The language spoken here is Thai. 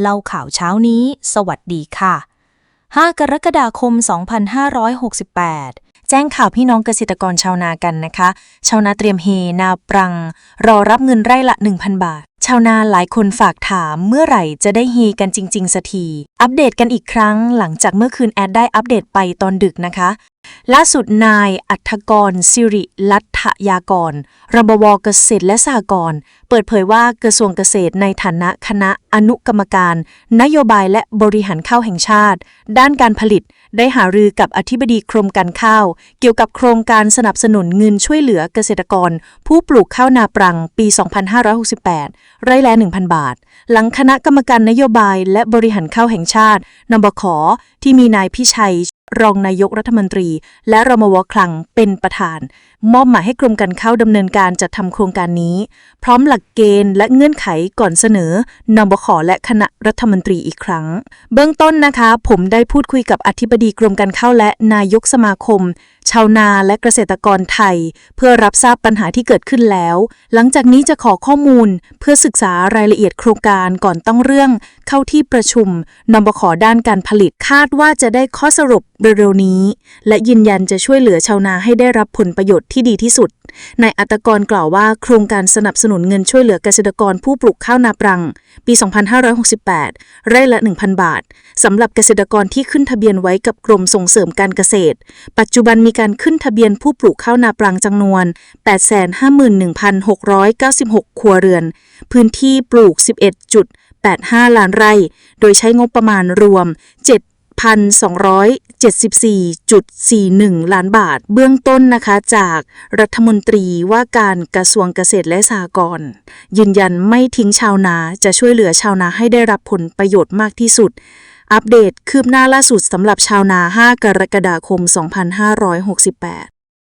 เล่าข่าวเช้านี้ สวัสดีค่ะ 5 กรกฎาคม 2568 แจ้งข่าวพี่น้องเกษตรกรชาวนากันนะคะ ชาวนาเตรียมเฮนาปรัง รอรับเงินไร่ละ 1,000 บาท ชาวนาหลายคนฝากถามเมื่อไหร่จะได้เฮกันจริง ๆสักที อัปเดตกันอีกครั้งหลังจากเมื่อคืนแอดได้อัปเดตไปตอนดึกนะคะ ล่าสุดนายอัธกรสิริลัทธยากร รบวเกษตรและสหกรณ์เปิดเผยว่ากระทรวงเกษตรในฐานะคณะอนุกรรมการ นโยบายและบริหารข้าวแห่งชาติ ด้านการผลิตได้หารือกับอธิบดีกรมการข้าว เกี่ยวกับโครงการสนับสนุนเงินช่วยเหลือเกษตรกร ผู้ปลูกข้าวนาปรังปี 2568 ไร่ละ 1,000 บาท หลังคณะกรรมการนโยบายและบริหารข้าวแห่งชาตินบขที่มีนายพิชัย รองนายกรัฐมนตรี และรมวคลังเป็นประธาน มอบหมายให้กรมการข้าวดำเนินการจัดทำโครงการนี้ พร้อมหลักเกณฑ์และเงื่อนไขก่อนเสนอนบขและคณะรัฐมนตรีอีกครั้ง เบื้องต้นนะคะ ผมได้พูดคุยกับอธิบดีกรมการข้าวและนายกสมาคม ชาวนาและเกษตรกรไทย เพื่อรับทราบปัญหาที่เกิดขึ้นแล้ว หลังจากนี้จะขอข้อมูล เพื่อศึกษารายละเอียดโครงการก่อนต้องเรื่อง เข้าที่ประชุมนบขด้านการผลิตคาดว่าจะได้ข้อสรุปเร็วๆนี้ และยืนยันจะช่วยเหลือชาวนาให้ได้รับผลประโยชน์ที่ดีที่สุด นายอัตกรกล่าวว่าโครงการสนับสนุนเงินช่วยเหลือเกษตรกรผู้ปลูกข้าวนาปรัง ปี 2568 ไร่ละ 1,000 บาท สำหรับเกษตรกรที่ขึ้นทะเบียนไว้กับกรมส่งเสริมการเกษตร ปัจจุบันมีการขึ้นทะเบียนผู้ปลูกข้าวนาปรังจำนวน 851,696 ครัวเรือน พื้นที่ปลูก 11.85 ล้านไร่ โดยใช้งบประมาณรวม 7 7,274.41 ล้านบาท เบื้องต้นนะคะจากรัฐมนตรีว่าการกระทรวงเกษตรและสหกรณ์ยืนยันไม่ทิ้งชาวนาจะช่วยเหลือชาวนาให้ได้รับผลประโยชน์มากที่สุด อัปเดตคืบหน้าล่าสุดสำหรับชาวนา 5 กรกฎาคม 2568